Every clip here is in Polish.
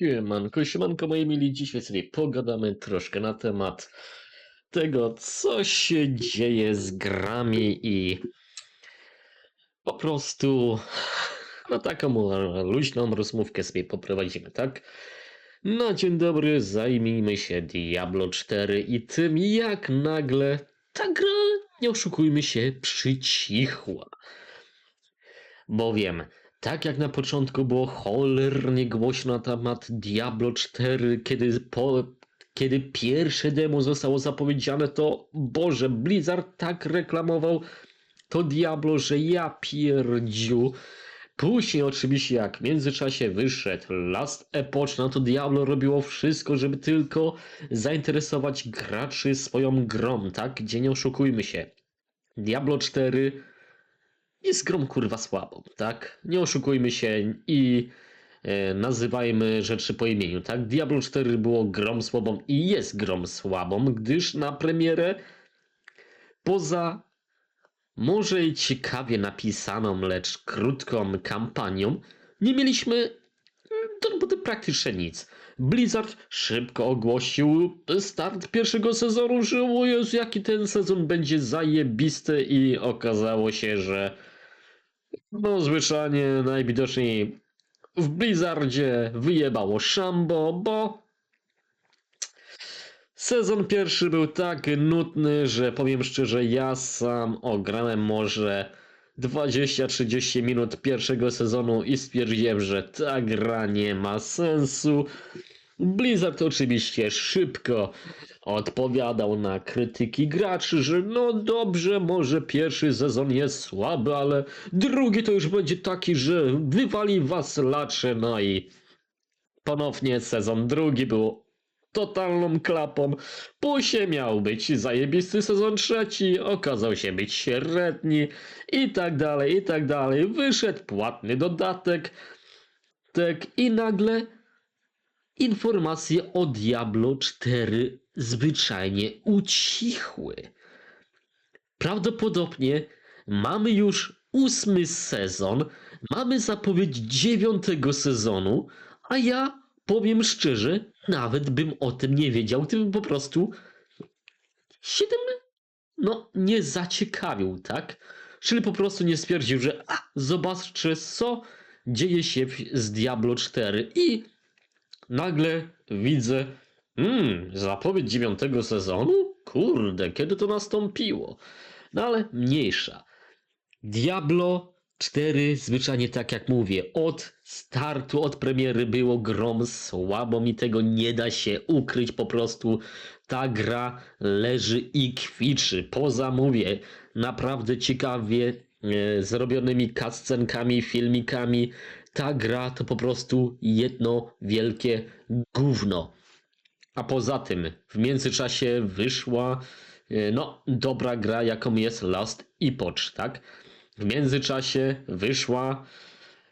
Siemanko, siemanko moi mili, dzisiaj sobie pogadamy troszkę na temat tego, co się dzieje z grami i po prostu no taką luźną rozmówkę sobie poprowadzimy, tak? No dzień dobry, zajmijmy się Diablo 4 i tym jak nagle ta gra, nie oszukujmy się, przycichła. Bowiem, tak jak na początku było cholernie głośno na temat Diablo 4, kiedy, po, kiedy pierwsze demo zostało zapowiedziane, to Boże, Blizzard tak reklamował to Diablo, że ja pierdziu. Później oczywiście jak w międzyczasie wyszedł Last Epoch, no to Diablo robiło wszystko, żeby tylko zainteresować graczy swoją grą, tak? Gdzie nie oszukujmy się. Diablo 4 jest grą kurwa słabą, tak? Nie oszukujmy się i e, nazywajmy rzeczy po imieniu, tak? Diablo 4 było grą słabą i jest grą słabą, gdyż na premierę poza może ciekawie napisaną, lecz krótką kampanią, nie mieliśmy mm, do praktycznie nic. Blizzard szybko ogłosił start pierwszego sezonu, że o Jezu, jaki ten sezon będzie zajebisty i okazało się, że no zwyczajnie najwidoczniej w Blizzardzie wyjebało szambo, bo sezon pierwszy był tak nudny, że powiem szczerze, ja sam ograłem może 20-30 minut pierwszego sezonu i stwierdziłem, że ta gra nie ma sensu. Blizzard oczywiście szybko odpowiadał na krytyki graczy, że no dobrze, może pierwszy sezon jest słaby, ale drugi to już będzie taki, że wywali was lacze, no i ponownie sezon drugi był totalną klapą. Później miał być zajebisty sezon trzeci, okazał się być średni i tak dalej, i tak dalej. Wyszedł płatny dodatek, tak i nagle informacje o Diablo 4 zwyczajnie ucichły. Prawdopodobnie mamy już ósmy sezon, mamy zapowiedź dziewiątego sezonu, a ja powiem szczerze, nawet bym o tym nie wiedział, gdybym po prostu się tym no, nie zaciekawił, tak? Czyli po prostu nie stwierdził, że a, zobaczcie, co dzieje się z Diablo 4 i nagle widzę, hmm, zapowiedź dziewiątego sezonu? Kurde, kiedy to nastąpiło? No ale mniejsza. Diablo 4, zwyczajnie tak jak mówię, od startu, od premiery było grą słabą i tego nie da się ukryć, po prostu ta gra leży i kwiczy. Poza, mówię, naprawdę ciekawie e, zrobionymi cutscenkami, filmikami, ta gra to po prostu jedno wielkie gówno. A poza tym, w międzyczasie wyszła e, no, dobra gra, jaką jest Last Epoch, tak? W międzyczasie wyszła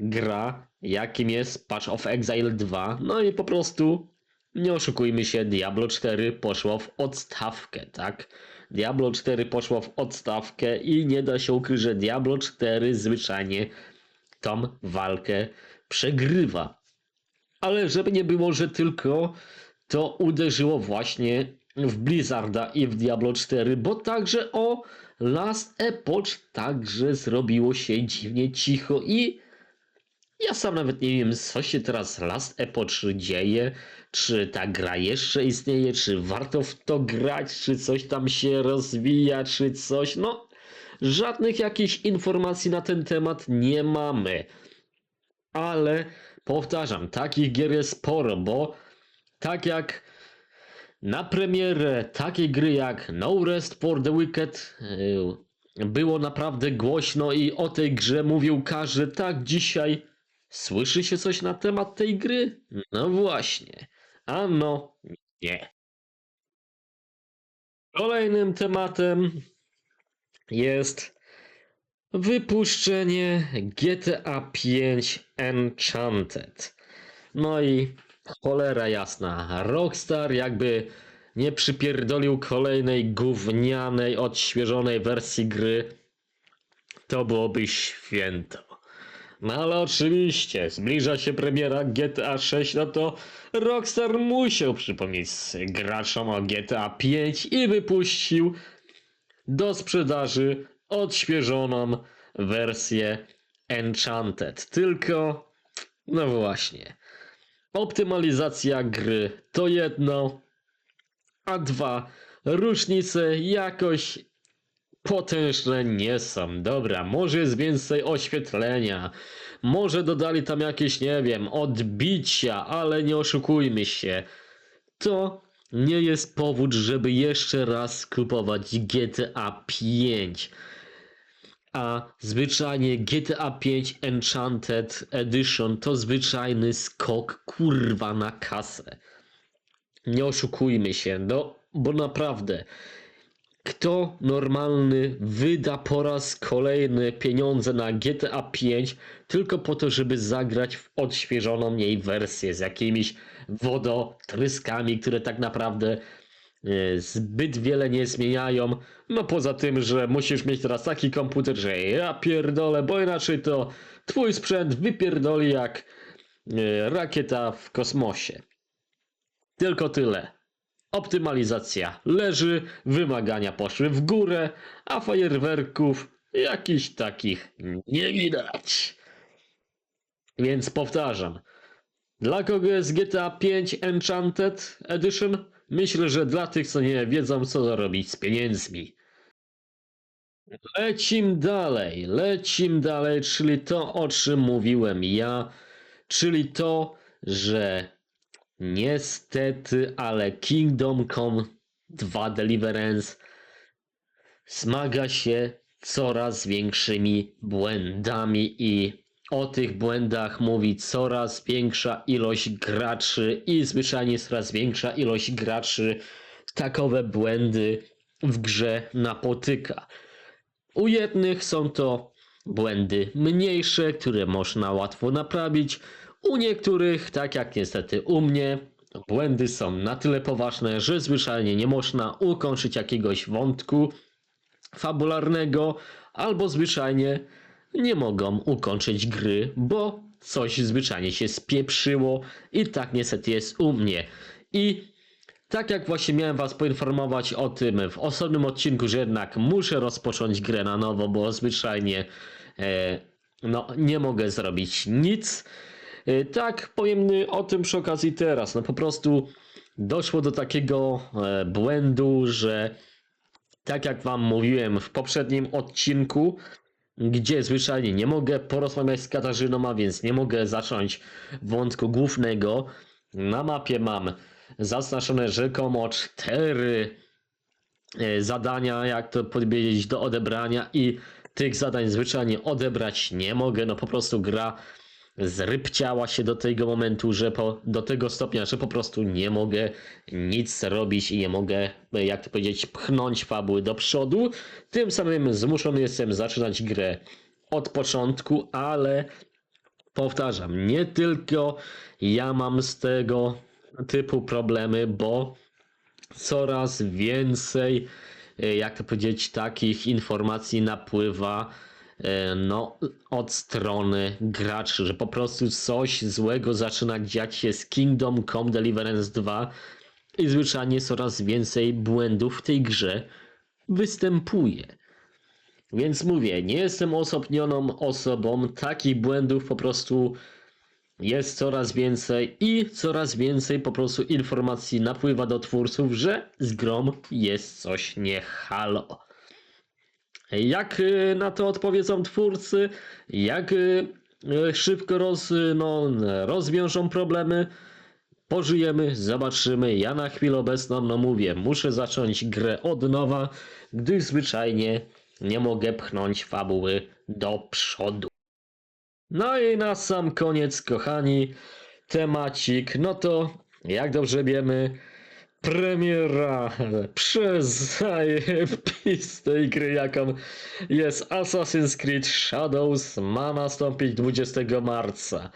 gra, jakim jest Patch of Exile 2, no i po prostu, nie oszukujmy się, Diablo 4 poszło w odstawkę, tak? Diablo 4 poszło w odstawkę i nie da się ukryć, że Diablo 4 zwyczajnie tą walkę przegrywa. Ale żeby nie było, że tylko to uderzyło właśnie w Blizzarda i w Diablo 4, bo także o Last Epoch także zrobiło się dziwnie cicho i ja sam nawet nie wiem, co się teraz Last Epoch dzieje, czy ta gra jeszcze istnieje, czy warto w to grać, czy coś tam się rozwija, czy coś, no żadnych jakichś informacji na ten temat nie mamy. Ale powtarzam, takich gier jest sporo, bo tak jak na premierę takiej gry jak No Rest for the Wicked yy, było naprawdę głośno i o tej grze mówił każdy. Tak dzisiaj słyszy się coś na temat tej gry? No właśnie. A no nie. Kolejnym tematem jest wypuszczenie GTA 5 Enchanted. No i cholera jasna, Rockstar jakby nie przypierdolił kolejnej gównianej, odświeżonej wersji gry, to byłoby święto. No ale oczywiście, zbliża się premiera GTA 6, no to Rockstar musiał przypomnieć graczom o GTA 5 i wypuścił do sprzedaży odświeżoną wersję Enchanted. Tylko, no właśnie, optymalizacja gry to jedno, a dwa, różnice jakoś potężne nie są. Dobra, może jest więcej oświetlenia, może dodali tam jakieś, nie wiem, odbicia, ale nie oszukujmy się. To nie jest powód, żeby jeszcze raz kupować GTA 5. A zwyczajnie GTA 5 Enchanted Edition to zwyczajny skok kurwa na kasę. Nie oszukujmy się, no bo naprawdę kto normalny wyda po raz kolejny pieniądze na GTA 5 tylko po to, żeby zagrać w odświeżoną jej wersję z jakimiś wodotryskami, które tak naprawdę e, zbyt wiele nie zmieniają. No poza tym, że musisz mieć teraz taki komputer, że ja pierdolę, bo inaczej to twój sprzęt wypierdoli jak e, rakieta w kosmosie. Tylko tyle. Optymalizacja leży, wymagania poszły w górę, a fajerwerków jakichś takich nie widać. Więc powtarzam. Dla kogo jest GTA 5 Enchanted Edition? Myślę, że dla tych, co nie wiedzą, co zrobić z pieniędzmi. Lecim dalej, lecim dalej, czyli to, o czym mówiłem ja, czyli to, że Niestety, ale Kingdom Come 2 Deliverance zmaga się coraz większymi błędami i o tych błędach mówi coraz większa ilość graczy i zwyczajnie coraz większa ilość graczy takowe błędy w grze napotyka. U jednych są to błędy mniejsze, które można łatwo naprawić, u niektórych, tak jak niestety u mnie, błędy są na tyle poważne, że zwyczajnie nie można ukończyć jakiegoś wątku fabularnego, albo zwyczajnie nie mogą ukończyć gry, bo coś zwyczajnie się spieprzyło i tak niestety jest u mnie. I tak jak właśnie miałem was poinformować o tym w osobnym odcinku, że jednak muszę rozpocząć grę na nowo, bo zwyczajnie e, no, nie mogę zrobić nic. E, Tak, powiem o tym przy okazji teraz. No po prostu doszło do takiego e, błędu, że tak jak wam mówiłem w poprzednim odcinku, gdzie zwyczajnie nie mogę porozmawiać z Katarzyną, a więc nie mogę zacząć wątku głównego. Na mapie mam zaznaczone rzekomo cztery e, zadania, jak to powiedzieć, do odebrania i tych zadań zwyczajnie odebrać nie mogę. No po prostu gra zrybciała się do tego momentu, że po, do tego stopnia, że po prostu nie mogę nic robić i nie mogę, jak to powiedzieć, pchnąć fabuły do przodu. Tym samym zmuszony jestem zaczynać grę od początku, ale powtarzam, nie tylko ja mam z tego typu problemy, bo coraz więcej, e, jak to powiedzieć, takich informacji napływa no, od strony graczy, że po prostu coś złego zaczyna dziać się z Kingdom Come Deliverance 2 i zwyczajnie coraz więcej błędów w tej grze występuje. Więc mówię, nie jestem osobnioną osobą, takich błędów po prostu jest coraz więcej i coraz więcej po prostu informacji napływa do twórców, że z grą jest coś nie halo. Jak y, na to odpowiedzą twórcy? Jak y, y, szybko roz, no, rozwiążą problemy? Pożyjemy, zobaczymy. Ja na chwilę obecną, no mówię, muszę zacząć grę od nowa, gdyż zwyczajnie nie mogę pchnąć fabuły do przodu. No i na sam koniec, kochani, temacik, no to jak dobrze wiemy, premiera przez tej gry, jaką jest Assassin's Creed Shadows, ma nastąpić 20 marca.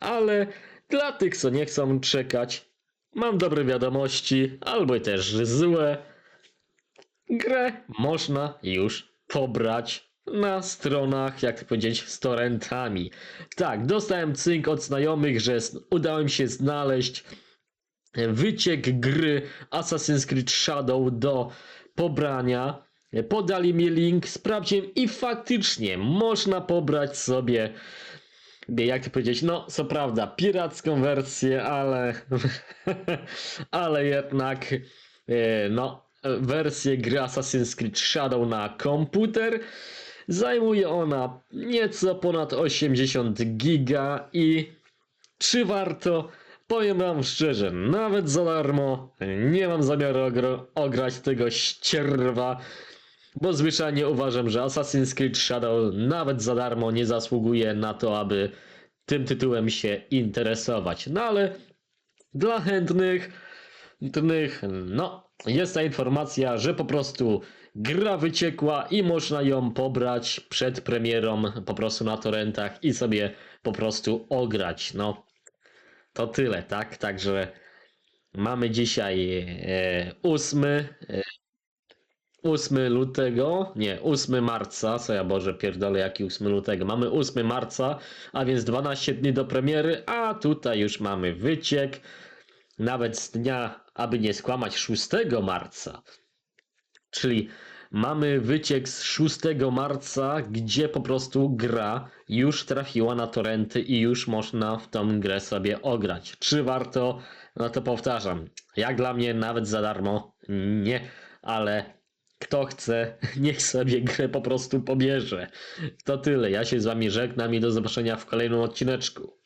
Ale dla tych, co nie chcą czekać, mam dobre wiadomości, albo też złe. Grę można już pobrać na stronach, jak to powiedzieć, z torrentami. Tak, dostałem cynk od znajomych, że mi się znaleźć wyciek gry Assassin's Creed Shadow do pobrania. Podali mi link, sprawdziłem i faktycznie można pobrać sobie, jak to powiedzieć, no co prawda, piracką wersję, ale, ale jednak, e, no, wersję gry Assassin's Creed Shadow na komputer. Zajmuje ona nieco ponad 80 giga i czy warto? Powiem wam szczerze, nawet za darmo nie mam zamiaru ogro- ograć tego ścierwa, bo zwyczajnie uważam, że Assassin's Creed Shadow nawet za darmo nie zasługuje na to, aby tym tytułem się interesować. No ale dla chętnych, chętnych, no, jest ta informacja, że po prostu gra wyciekła i można ją pobrać przed premierą po prostu na torrentach i sobie po prostu ograć. No, to tyle, tak? Także mamy dzisiaj e, 8, e, 8 lutego, nie, 8 marca, co ja Boże pierdolę, jaki 8 lutego. Mamy 8 marca, a więc 12 dni do premiery, a tutaj już mamy wyciek, nawet z dnia, aby nie skłamać, 6 marca. Czyli mamy wyciek z 6 marca, gdzie po prostu gra już trafiła na torrenty i już można w tą grę sobie ograć. Czy warto? No to powtarzam. Jak dla mnie nawet za darmo nie, ale kto chce, niech sobie grę po prostu pobierze. To tyle. Ja się z wami żegnam i do zobaczenia w kolejnym odcineczku.